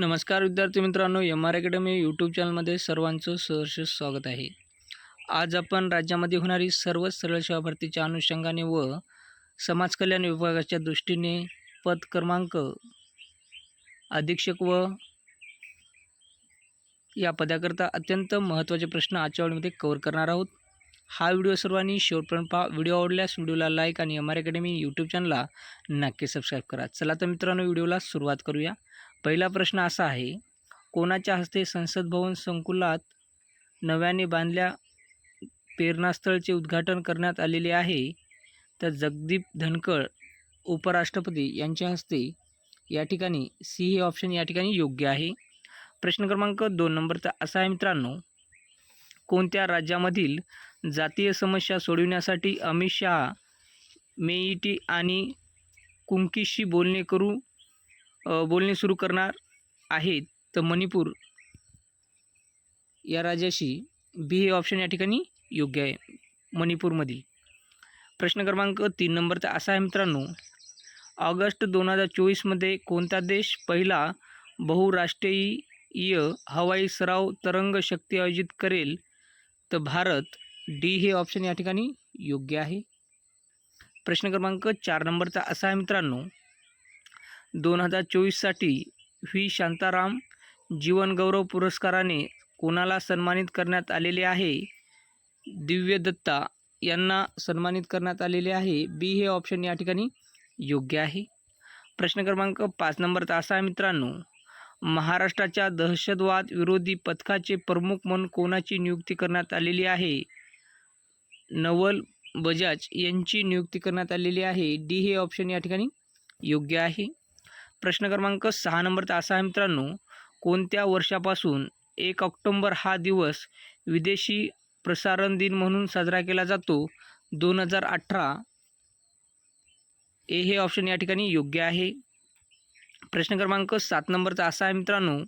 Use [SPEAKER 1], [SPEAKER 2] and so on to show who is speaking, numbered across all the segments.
[SPEAKER 1] नमस्कार विद्यार्थी मित्रांनो एम आर अकॅडमी यूट्यूब चॅनलमध्ये सर्वांचं सहर्ष स्वागत आहे. आज आपण राज्यामध्ये होणारी सर्व सरळ सेवा भरतीच्या अनुषंगाने व समाज कल्याण विभागाच्या दृष्टीने पद क्रमांक अधीक्षक व या पदाकरता अत्यंत महत्त्वाचे प्रश्न आजच्या वेळेमध्ये कवर करणार आहोत. हा व्हिडिओ सर्वांनी शेवटपर्यंत पहा. व्हिडिओ आवडल्यास व्हिडिओला लाईक आणि एम आर अकॅडमी यूट्यूब चॅनलला नक्की सबस्क्राईब करा. चला तर मित्रांनो व्हिडिओला सुरुवात करूया. पहिला प्रश्न असा आहे कोणाच्या हस्ते संसद भवन संकुलात नव्याने बांधल्या प्रेरणास्थळचे उद्घाटन करण्यात आलेले आहे? तर जगदीप धनकळ उपराष्ट्रपती यांच्या हस्ते या ठिकाणी सी हे ऑप्शन या ठिकाणी योग्य आहे. प्रश्न क्रमांक दोन नंबरचा असा आहे मित्रांनो कोणत्या राज्यामधील जातीय समस्या सोडविण्यासाठी अमित शहा मेईटी आणि कुंकीशी बोलणे करू बोलणे सुरू करणार आहेत तर मणिपूर या राज्याशी बी हे ऑप्शन या ठिकाणी योग्य आहे मणिपूरमधील. प्रश्न क्रमांक तीन नंबरचा असा आहे मित्रांनो ऑगस्ट दोन हजार चोवीसमध्ये कोणता देश पहिला बहुराष्ट्रीय हवाई सराव तरंग शक्ती आयोजित करेल तर भारत डी हे ऑप्शन या ठिकाणी योग्य आहे? प्रश्न क्रमांक चार नंबरचा असा आहे मित्रांनो दोन हजार चोवीससाठी व्ही. शांताराम जीवनगौरव पुरस्काराने कोणाला सन्मानित करण्यात आलेले आहे? दिव्य दत्ता यांना सन्मानित करण्यात आलेले आहे. बी हे ऑप्शन या ठिकाणी योग्य आहे. प्रश्न क्रमांक पाच नंबरचा असा आहे मित्रांनो. महाराष्ट्राच्या दहशतवाद विरोधी पथकाचे प्रमुख म्हणून कोणाची नियुक्ती करण्यात आलेली आहे? नवल बजाज यांची नियुक्ती करण्यात आलेली आहे. डी हे ऑप्शन या ठिकाणी योग्य आहे. प्रश्न क्रमांक सहा नंबरचा असा आहे मित्रांनो कोणत्या वर्षापासून एक ऑक्टोंबर हा दिवस विदेशी प्रसारण दिन म्हणून साजरा केला जातो? दोन हजार अठरा. ए हे ऑप्शन या ठिकाणी योग्य आहे. प्रश्न क्रमांक सात नंबरचा असा आहे मित्रांनो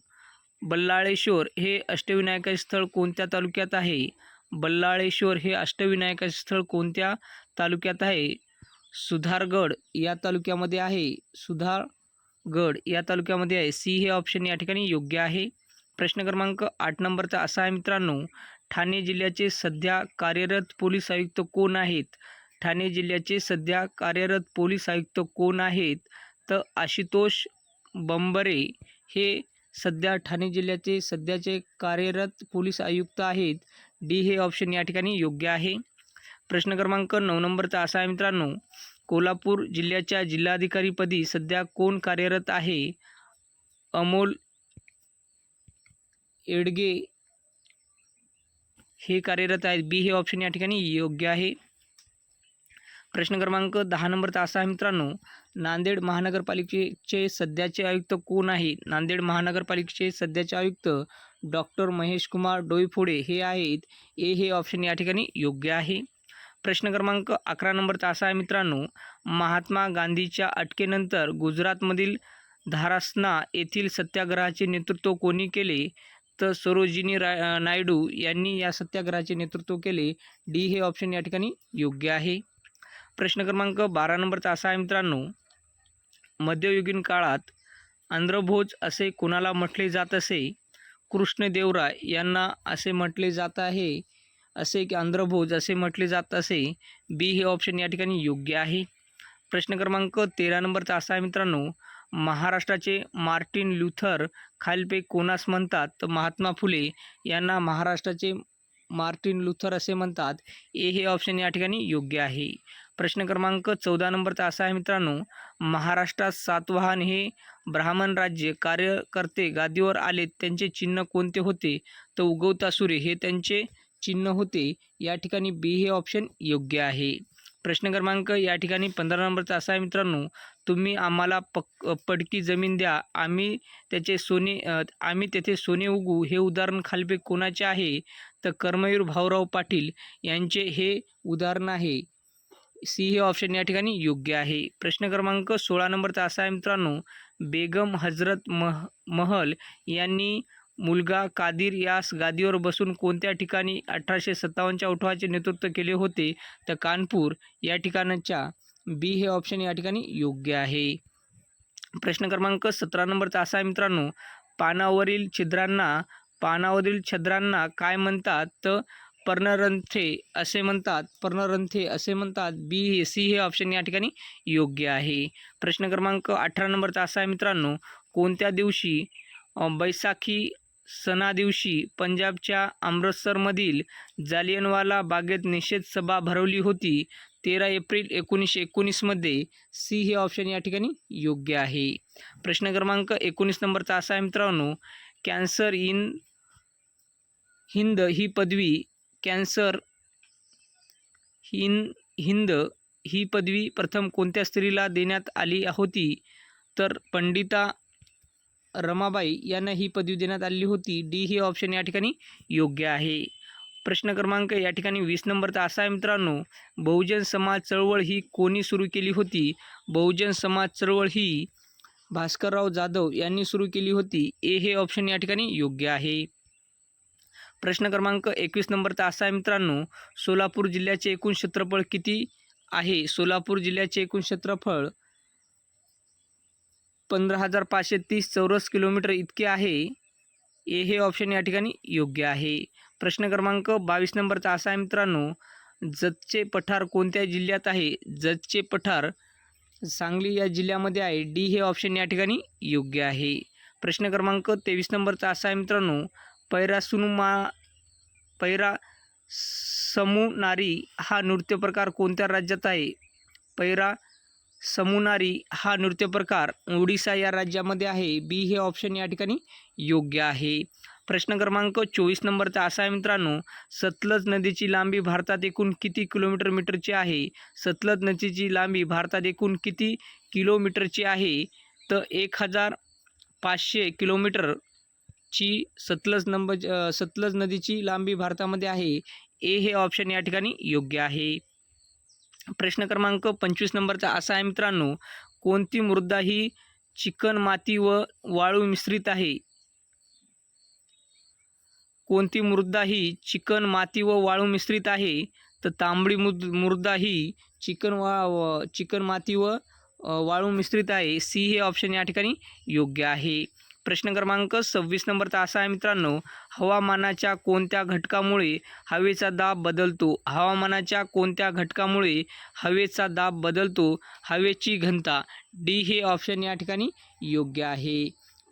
[SPEAKER 1] बल्लाळेश्वर हे अष्टविनायकाचे स्थळ कोणत्या तालुक्यात आहे? बल्लाळेश्वर हे अष्टविनायकाचे स्थळ कोणत्या तालुक्यात आहे? सुधारगड या तालुक्यामध्ये आहे. सुधार गड या तालुक्यामध्ये आहे. सी हे ऑप्शन या ठिकाणी योग्य आहे. प्रश्न क्रमांक आठ नंबरचा असा आहे मित्रांनो. ठाणे जिल्ह्याचे सध्या कार्यरत पोलीस आयुक्त कोण आहेत? ठाणे जिल्ह्याचे सध्या कार्यरत पोलीस आयुक्त कोण आहेत? तर आशुतोष बंबरे हे सध्या ठाणे जिल्ह्याचे सध्याचे कार्यरत पोलीस आयुक्त आहेत. डी हे ऑप्शन या ठिकाणी योग्य आहे. प्रश्न क्रमांक नऊ नंबरचा असा आहे मित्रांनो. कोल्हापूर जिल्ह्याच्या जिल्हाधिकारीपदी सध्या कोण कार्यरत आहे? अमोल एडगे हे कार्यरत आहेत. बी हे ऑप्शन या ठिकाणी योग्य आहे. प्रश्न क्रमांक दहा नंबरचा असा आहे मित्रांनो. नांदेड महानगरपालिकेचे सध्याचे आयुक्त कोण आहे? नांदेड महानगरपालिकेचे सध्याचे आयुक्त डॉक्टर महेश कुमार डोईफोडे हे आहेत. ए हे ऑप्शन या ठिकाणी योग्य आहे. प्रश्न क्रमांक अकरा नंबरचा असा आहे मित्रांनो. महात्मा गांधीच्या अटकेनंतर गुजरातमधील धारासना येथील सत्याग्रहाचे नेतृत्व कोणी केले? तर सरोजिनी रा नायडू यांनी या सत्याग्रहाचे नेतृत्व केले. डी हे ऑप्शन या ठिकाणी योग्य आहे. प्रश्न क्रमांक बारा नंबरचा असा आहे मित्रांनो. मध्ययुगीन काळात आंध्रभोज असे कोणाला म्हटले जात असे? कृष्णदेवराय यांना असे म्हटले जात आहे. असे की आंध्रभोज असे म्हटले जात असे. बी हे ऑप्शन या ठिकाणी योग्य आहे. प्रश्न क्रमांक तेरा नंबरचा असा आहे मित्रांनो. महाराष्ट्राचे मार्टिन ल्युथर खालपे कोणास म्हणतात? तर महात्मा फुले यांना महाराष्ट्राचे मार्टिन लुथर असे म्हणतात. ए हे ऑप्शन या ठिकाणी योग्य आहे. प्रश्न क्रमांक चौदा नंबरचा असा आहे मित्रांनो. महाराष्ट्रात सातवाहन हे ब्राह्मण राज्य कार्यकर्ते गादीवर आले. त्यांचे चिन्ह कोणते होते? तर उगवतासुरे हे त्यांचे चिन्ह होते या ठिकाणी बी हे ऑप्शन योग्य आहे. प्रश्न क्रमांक या ठिकाणी पंधरा नंबरचा असा आहे मित्रांनो तुम्ही आम्हाला पक पडकी जमीन द्या. आम्ही त्याचे सोने आम्ही तेथे सोने उगू हे उदाहरण खालपे कोणाचे आहे? तर कर्मवीर भाऊराव पाटील यांचे हे उदाहरण आहे. सी हे ऑप्शन या ठिकाणी योग्य आहे. प्रश्न क्रमांक सोळा नंबरचा असा आहे मित्रांनो बेगम हजरत मह महल यांनी मुलगा कादिर यास गादीवर बसून कोणत्या ठिकाणी अठराशे सत्तावन्नच्या उठावाचे नेतृत्व केले होते? तर कानपूर या ठिकाणाच्या बी हे ऑप्शन या ठिकाणी योग्य आहे. प्रश्न क्रमांक सतरा नंबरचा असा आहे मित्रांनो पानावरील छिद्रांना पानावरील छिद्रांना काय म्हणतात? तर पर्णरंथे असे म्हणतात. पर्णरंथे असे म्हणतात. बी हे सी हे ऑप्शन या ठिकाणी योग्य आहे. प्रश्न क्रमांक अठरा नंबरचा असा आहे मित्रांनो कोणत्या दिवशी बैसाखी सणा दिवशी पंजाबच्या अमृतसरमधील जालियनवाला बागेत निषेध सभा भरवली होती. तेरा एप्रिल एकोणीसशे एकोणीसमध्ये सी हे ऑप्शन या ठिकाणी योग्य आहे. प्रश्न क्रमांक एकोणीस नंबरचा असा आहे मित्रांनो कॅन्सर इन हिंद ही पदवी कॅन्सर हिन हिंद ही पदवी प्रथम कोणत्या स्त्रीला देण्यात आली होती? तर पंडिता रमाबाई यांना ही पदवी देण्यात आली होती. डी ही ऑप्शन या ठिकाणी योग्य आहे. प्रश्न क्रमांक या ठिकाणी वीस नंबरचा असा आहे मित्रांनो बहुजन समाज चळवळ ही कोणी सुरू केली होती? बहुजन समाज चळवळ ही भास्करराव जाधव यांनी सुरू केली होती. ए हे ऑप्शन या ठिकाणी योग्य आहे. प्रश्न क्रमांक एकवीस नंबरचा असा आहे मित्रांनो सोलापूर जिल्ह्याचे एकूण क्षेत्रफळ किती आहे? सोलापूर जिल्ह्याचे एकूण क्षेत्रफळ पंधरा हजार पाचशे तीस चौरस किलोमीटर इतके आहे. ए हे ऑप्शन या ठिकाणी योग्य आहे. प्रश्न क्रमांक बावीस नंबरचा असा आहे मित्रांनो जतचे पठार कोणत्या जिल्ह्यात आहे? जतचे पठार सांगली या जिल्ह्यामध्ये आहे. डी हे ऑप्शन या ठिकाणी योग्य आहे. प्रश्न क्रमांक तेवीस नंबरचा असा आहे मित्रांनो पैरासुनुमा पैरा समुनारी हा नृत्यप्रकार कोणत्या राज्यात आहे? पैरा समुनारी हा नृत्यप्रकार ओडिसा या राज्यामध्ये आहे. बी हे ऑप्शन या ठिकाणी योग्य आहे. प्रश्न क्रमांक चोवीस नंबरचा असा आहे मित्रांनो सतलज नदीची लांबी भारतात एकूण किती किलोमीटर मीटरची आहे? सतलज नदीची लांबी भारतात एकूण किती किलोमीटरची आहे? तर एक हजार पाचशे किलोमीटरची सतलज नंबर सतलज नदीची लांबी भारतामध्ये आहे. ए हे ऑप्शन या ठिकाणी योग्य आहे. प्रश्न क्रमांक पंचवीस नंबरचा असा आहे मित्रांनो कोणती मृदा ही चिकन माती व वाळू मिश्रित आहे? कोणती मृदा ही चिकन माती व वाळू मिश्रित आहे? तर तांबडी मृद मृदा ही चिकन वा चिकन माती व वाळू मिश्रित आहे. सी हे ऑप्शन या ठिकाणी योग्य आहे. प्रश्न क्रमांक सव्वीस नंबरचा असा आहे मित्रांनो. हवामानाच्या कोणत्या घटकामुळे हवेचा दाब बदलतो? हवामानाच्या कोणत्या घटकामुळे हवेचा दाब बदलतो? हवेची घनता डी हे ऑप्शन या ठिकाणी योग्य आहे.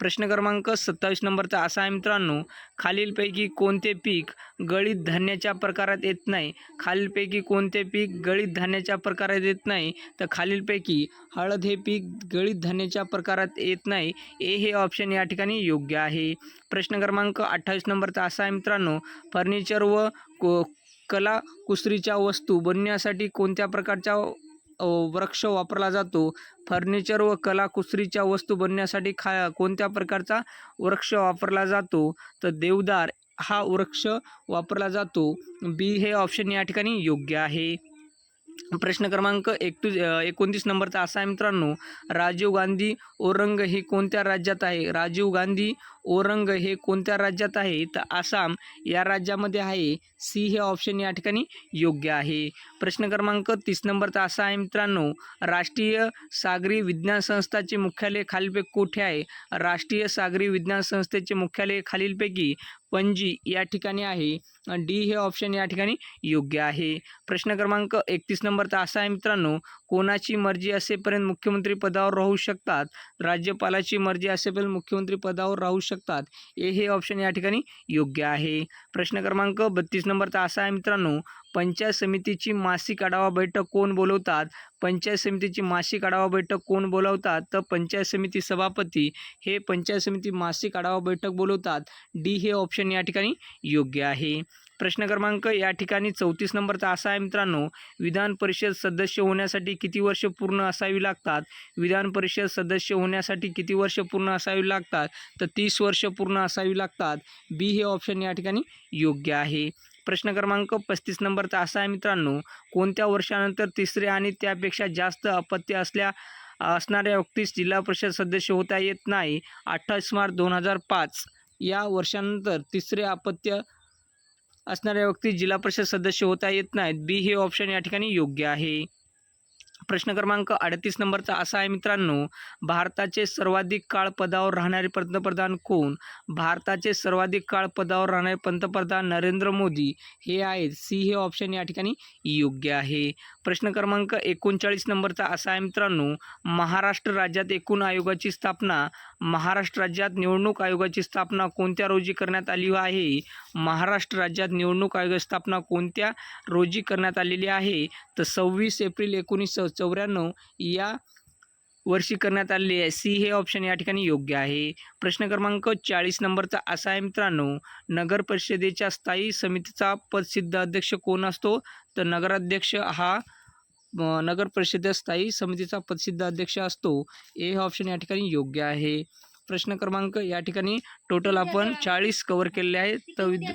[SPEAKER 1] प्रश्न क्रमांक सत्तावीस नंबरचा असा आहे मित्रांनो खालीलपैकी कोणते पीक गळीत धान्याच्या प्रकारात येत नाही? खालीलपैकी कोणते पीक गळीत धान्याच्या प्रकारात येत नाही? तर खालीलपैकी हळद हे पीक गळीत धान्याच्या प्रकारात येत नाही. ए हे ऑप्शन या ठिकाणी योग्य आहे. प्रश्न क्रमांक अठ्ठावीस नंबरचा असा आहे मित्रांनो फर्निचर व को कला कुसरीच्या वस्तू बनवण्यासाठी कोणत्या प्रकारच्या वृक्ष वापरला जातो. फर्निचर व कलाकुसरीच्या वस्तू बनण्यासाठी खा कोणत्या प्रकारचा वृक्ष वापरला जातो? तर देवदार हा वृक्ष वापरला जातो. बी हे ऑप्शन या ठिकाणी योग्य आहे. प्रश्न क्रमांक एकतीस एकोणतीस नंबरचा असा आहे मित्रांनो. राजीव गांधी औरंग हे कोणत्या राज्यात आहे? राजीव गांधी ओरंग हे कोणत्या राज्यात आहे? तर आसाम या राज्यामध्ये आहे. सी हे ऑप्शन या ठिकाणी योग्य आहे. प्रश्न क्रमांक तीस नंबरचा असा आहे मित्रांनो. राष्ट्रीय सागरी विज्ञान संस्थाचे मुख्यालय खालीलपैकी कुठे आहे? राष्ट्रीय सागरी विज्ञान संस्थेचे मुख्यालय खालीलपैकी पणजी या ठिकाणी आहे. डी हे ऑप्शन या ठिकाणी योग्य आहे. प्रश्न क्रमांक एकतीस नंबरचा असा आहे मित्रांनो. कोणाची मर्जी असेपर्यंत मुख्यमंत्री पदावर राहू शकतात? राज्यपालाची मर्जी असेपर्यंत मुख्यमंत्री पदावर राहू शकतात. ए हे ऑप्शन या ठिकाणी योग्य आहे. प्रश्न क्रमांक बत्तीस नंबरचा असा आहे मित्रांनो पंचायत समितीची मासिक आढावा बैठक कोण बोलवतात? पंचायत समितीची मासिक आढावा बैठक कोण बोलवतात? तर पंचायत समिती सभापती हे पंचायत समिती मासिक आढावा बैठक बोलवतात. डी हे ऑप्शन या ठिकाणी योग्य आहे. प्रश्न क्रमांक या ठिकाणी चौतीस नंबरचा असा आहे मित्रांनो विधान परिषद सदस्य होण्यासाठी किती वर्ष पूर्ण असावी लागतात? विधान परिषद सदस्य होण्यासाठी किती वर्ष पूर्ण असावी लागतात? तर तीस वर्ष पूर्ण असावी लागतात. बी हे ऑप्शन या ठिकाणी योग्य आहे. प्रश्न क्रमांक पस्तीस नंबरचा असा आहे मित्रांनो कोणत्या वर्षानंतर तिसरे आणि त्यापेक्षा जास्त अपत्य असल्या असणाऱ्या व्यक्तीस जिल्हा परिषद सदस्य होता येत नाही? अठ्ठावीस मार्च दोन हजार पाच या वर्षानंतर तिसरे अपत्य असणाऱ्या व्यक्ती जिल्हा परिषद सदस्य होता येत नाहीत. बी हे ऑप्शन या ठिकाणी योग्य आहे. प्रश्न क्रमांक अडतीस नंबरचा असा आहे मित्रांनो भारताचे सर्वाधिक काळ पदावर राहणारे पंतप्रधान कोण? भारताचे सर्वाधिक काळ पदावर राहणारे पंतप्रधान नरेंद्र मोदी हे आहेत. सी हे ऑप्शन या ठिकाणी योग्य आहे. प्रश्न क्रमांक एकोणचाळीस नंबरचा असा आहे मित्रांनो महाराष्ट्र राज्यात एकूण आयोगाची स्थापना महाराष्ट्र राज्यात निवडणूक आयोगाची स्थापना कोणत्या रोजी करण्यात आली आहे? महाराष्ट्र राज्यात निवडणूक आयोगाची स्थापना कोणत्या रोजी करण्यात आलेली आहे? तर सव्वीस एप्रिल एकोणीसशे चौऱ्याण्णव या वर्षी करण्यात आलेली आहे. सी हे ऑप्शन या ठिकाणी योग्य आहे. प्रश्न क्रमांक चाळीस नंबरचा असा आहे मित्रांनो. नगर परिषदेच्या स्थायी समितीचा पदसिद्ध अध्यक्ष कोण असतो? तर नगराध्यक्ष हा नगर परिषदेच्या स्थायी समितीचा पदसिद्ध अध्यक्ष असतो. ए हे ऑप्शन या ठिकाणी योग्य आहे. प्रश्न क्रमांक या ठिकाणी टोटल आपण चाळीस कवर केलेले आहेत. तर विद्या